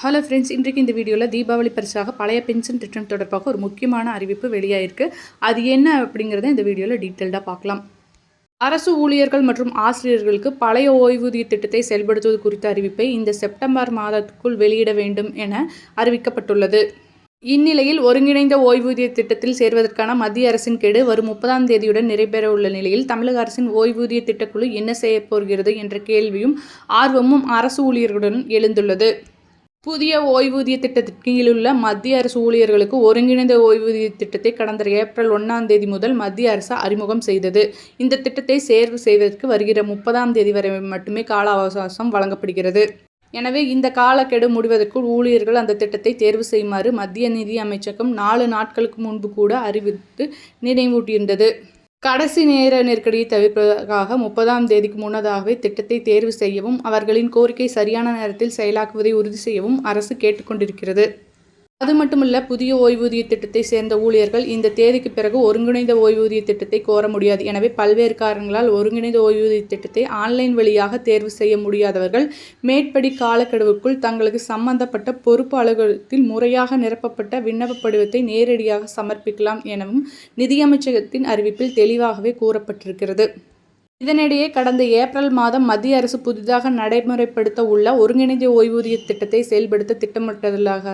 Hello friends இன்றைக்கு இந்த வீடியோவில் தீபாவளி பரிசாக பழைய பென்ஷன் திட்டம் தொடர்பாக ஒரு முக்கியமான அறிவிப்பு வெளியாயிருக்கு. அது என்ன அப்படிங்கிறத இந்த வீடியோவில் டீட்டெயில்டாக பார்க்கலாம். அரசு ஊழியர்கள் மற்றும் ஆசிரியர்களுக்கு பழைய ஓய்வூதிய திட்டத்தை செயல்படுத்துவது குறித்த அறிவிப்பை இந்த செப்டம்பர் மாதத்துக்குள் வெளியிட வேண்டும் என அறிவிக்கப்பட்டுள்ளது. இந்நிலையில் ஒருங்கிணைந்த ஓய்வூதிய திட்டத்தில் சேர்வதற்கான மத்திய அரசின் கெடு வரும் முப்பதாம் தேதியுடன் நிறைவேறவுள்ள நிலையில் தமிழக அரசின் ஓய்வூதிய திட்டக்குழு என்ன செய்யப் போகிறது என்ற கேள்வியும் ஆர்வமும் அரசு ஊழியர்களுடன் எழுந்துள்ளது. புதிய ஓய்வூதிய திட்டத்தின் கீழுள்ள மத்திய அரசு ஊழியர்களுக்கு ஒருங்கிணைந்த ஓய்வூதிய திட்டத்தை கடந்த ஏப்ரல் ஒன்றாம் தேதி முதல் மத்திய அரசு அறிமுகம் செய்தது. இந்த திட்டத்தை சேர்வு செய்வதற்கு வருகிற முப்பதாம் தேதி வரை மட்டுமே கால அவகாசம் வழங்கப்படுகிறது. எனவே இந்த காலக்கெடு முடிவதற்குள் ஊழியர்கள் அந்த திட்டத்தை தேர்வு செய்யுமாறு மத்திய நிதி அமைச்சகம் நாலு நாட்களுக்கு முன்பு கூட அறிவித்து நினைவூட்டியிருந்தது. கடைசி நேர நெருக்கடியை தவிர்ப்பதற்காக முப்பதாம் தேதிக்கு முன்னதாகவே திட்டத்தை தேர்வு செய்யவும் அவர்களின் கோரிக்கை சரியான நேரத்தில் செயலாக்குவதை உறுதி செய்யவும் அரசு கேட்டுக்கொண்டிருக்கிறது. அது மட்டுமல்ல புதிய ஓய்வூதிய திட்டத்தை சேர்ந்த ஊழியர்கள் இந்த தேதிக்கு பிறகு ஒருங்கிணைந்த ஓய்வூதிய திட்டத்தை கோர முடியாது. எனவே பல்வேறு காரணங்களால் ஒருங்கிணைந்த ஓய்வூதிய திட்டத்தை ஆன்லைன் வழியாக தேர்வு செய்ய முடியாதவர்கள் மேற்படி காலக்கெடுவுக்குள் தங்களுக்கு சம்பந்தப்பட்ட பொறுப்பு அலுவலகத்தில் முறையாக நிரப்பப்பட்ட விண்ணப்ப படிவத்தை நேரடியாக சமர்ப்பிக்கலாம் எனவும் நிதியமைச்சகத்தின் அறிவிப்பில் தெளிவாகவே கூறப்பட்டிருக்கிறது. இதனிடையே கடந்த ஏப்ரல் மாதம் மத்திய அரசு புதிதாக நடைமுறைப்படுத்த உள்ள ஒருங்கிணைந்த ஓய்வூதிய திட்டத்தை செயல்படுத்த திட்டமிட்டதாக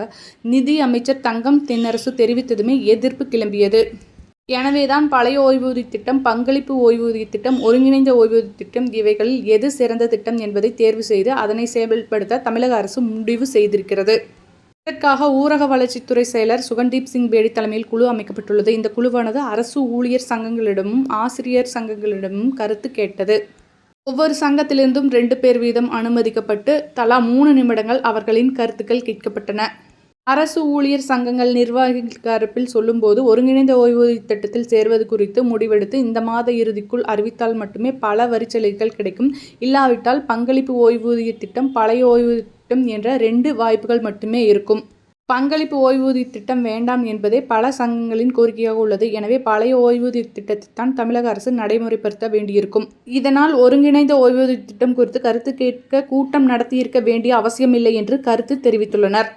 நிதி அமைச்சர் தங்கம் தென்னரசு தெரிவித்ததுமே எதிர்ப்பு கிளம்பியது. எனவேதான் பழைய ஓய்வூதிய திட்டம் பங்களிப்பு ஓய்வூதிய திட்டம் ஒருங்கிணைந்த ஓய்வூதிய திட்டம் இவைகளில் எது சிறந்த திட்டம் என்பதை தேர்வு செய்து அதனை செயல்படுத்த தமிழக அரசு முடிவு செய்திருக்கிறது. இதற்காக ஊரக வளர்ச்சித்துறை செயலர் சுகன்தீப் சிங் பேடி தலைமையில் குழு அமைக்கப்பட்டுள்ளது. இந்த குழுவானது அரசு ஊழியர் சங்கங்களிடமும் ஆசிரியர் சங்கங்களிடமும் கருத்து கேட்டது. ஒவ்வொரு சங்கத்திலிருந்தும் ரெண்டு பேர் வீதம் அனுமதிக்கப்பட்டு தலா மூணு நிமிடங்கள் அவர்களின் கருத்துக்கள் கேட்கப்பட்டன. அரசு ஊழியர் சங்கங்கள் நிர்வாகிகள் தரப்பில் சொல்லும்போது ஒருங்கிணைந்த ஓய்வூதிய திட்டத்தில் சேர்வது குறித்து முடிவெடுத்து இந்த மாத இறுதிக்குள் அறிவித்தால் மட்டுமே பல வரிச்சலுகைகள் கிடைக்கும். இல்லாவிட்டால் பங்களிப்பு ஓய்வூதிய திட்டம் பழைய ஓய்வூதிய கிடைக்கும் என்ற ரெண்டு வாய்ப்புகள் மட்டுமே இருக்கும். பங்களிப்பு ஓய்வூதிய திட்டம் வேண்டாம் என்பதே பல சங்கங்களின் கோரிக்கையாக உள்ளது. எனவே பழைய ஓய்வூதிய திட்டத்தை தான் தமிழக அரசு நடைமுறைப்படுத்த வேண்டியிருக்கும். இதனால் ஒருங்கிணைந்த ஓய்வூதிய திட்டம் குறித்து கருத்து கேட்க கூட்டம் நடத்தியிருக்க வேண்டிய அவசியமில்லை என்று கருத்து தெரிவித்துள்ளனர்.